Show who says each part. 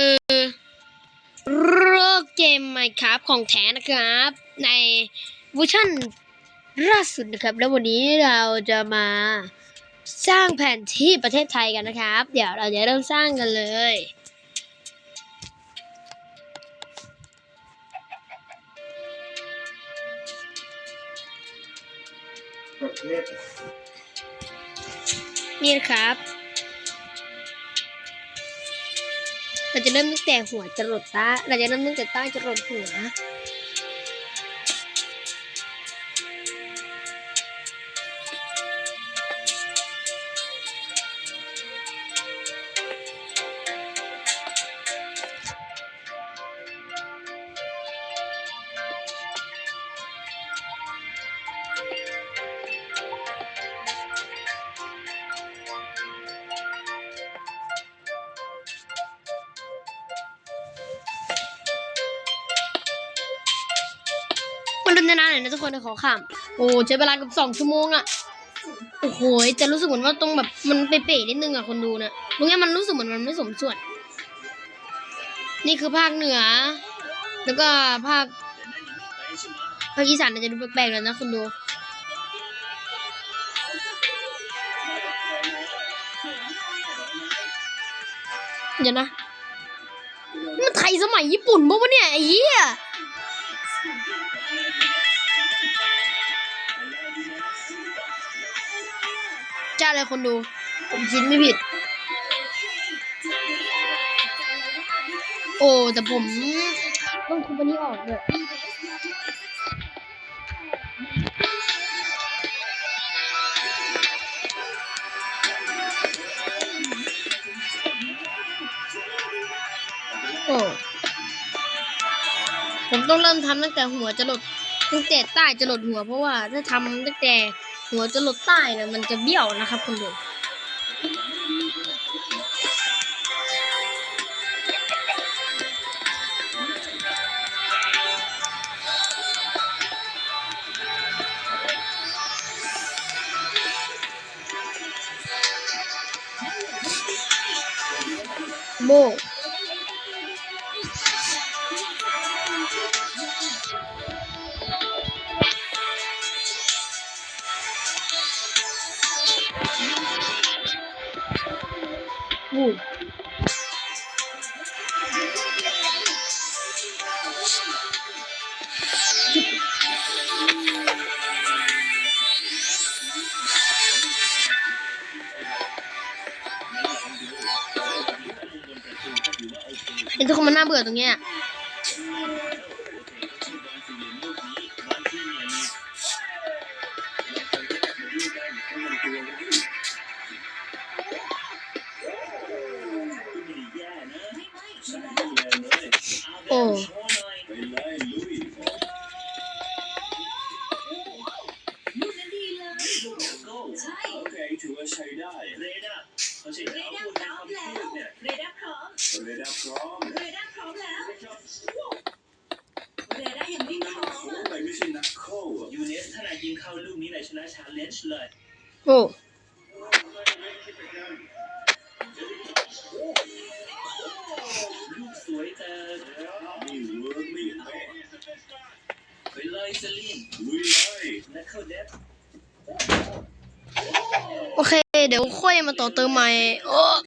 Speaker 1: คือโรคเกมไมครับของแท้นะครับ ในเวอร์ชันล่าสุดนะครับ แล้ววันนี้เราจะมาสร้างแผนที่ประเทศไทยกันนะครับ เดี๋ยวเราจะเริ่มสร้างกันเลย
Speaker 2: ประเทศ
Speaker 1: นี่นะครับ เราจะเริ่มตั้งแต่หัวจรดตาเราจะเริ่มตั้งแต่ใต้จรดหัว นเล่นนานๆหน่อยนะทุกคนนะขอขำโอ้ใช้เวลาเกับสองชั่วโมงอะโอ้โหจะรู้สึกเหมือนว่าตรงแบบมันเป๋ๆนิดนึงอะคนดูนะตรงนี้มันรู้สึกเหมือนมันไม่สมส่วน นี่คือภาคเหนือ แล้วก็ภาคภาคอีสานอาจจะดูแปลกๆแล้วนะคนดูเดี๋ยวนะมันไทยสมัยญี่ปุ่นปะวะเนี่ยไอ้เหี้ย เลยคนดู ผมคิดไม่ผิด โอ้แต่ผมต้องทุบอันนี้ออกเลยโอ้ผมต้องเริ่มทำตั้งแต่หัวจะหลดตั้งแต่ใต้จะหลดหัวเพราะว่าถ้าทำตั้งแต่ หัวจะหลดใต้เนี่ยมันจะเบี้ยวนะครับคุณดูโบ บูเห็นทุกคนมันน่าเบื่อตรงเนี้ย โอ้
Speaker 3: โอเคถือว่าใช้ได้เรดาร์เขาใช้
Speaker 4: เร
Speaker 3: เขา
Speaker 4: ดา
Speaker 3: พู
Speaker 4: ร์
Speaker 3: ด
Speaker 4: พ
Speaker 3: ใน
Speaker 4: ร้อม
Speaker 3: คำ
Speaker 4: แล้ว
Speaker 3: พูดเนี่ย
Speaker 4: เรดาร์พร้อม
Speaker 3: เรดาร์พร้อม
Speaker 4: เรดาร์พร้อมแล้วเรดาร์ยังไม่พร้อม
Speaker 3: โค้
Speaker 4: อะ
Speaker 3: ไปไม่ใช่นักโค้ยูเนสถ้านายยิงเข้าลูกนี้นายชนะชาเลนจ์เลย
Speaker 1: โอ้
Speaker 3: ยเซลีนลุยเลยนักเข้าเด็บ
Speaker 1: โอเค เดี๋ยวค่อยมาต่อเติมใหม่ โอ้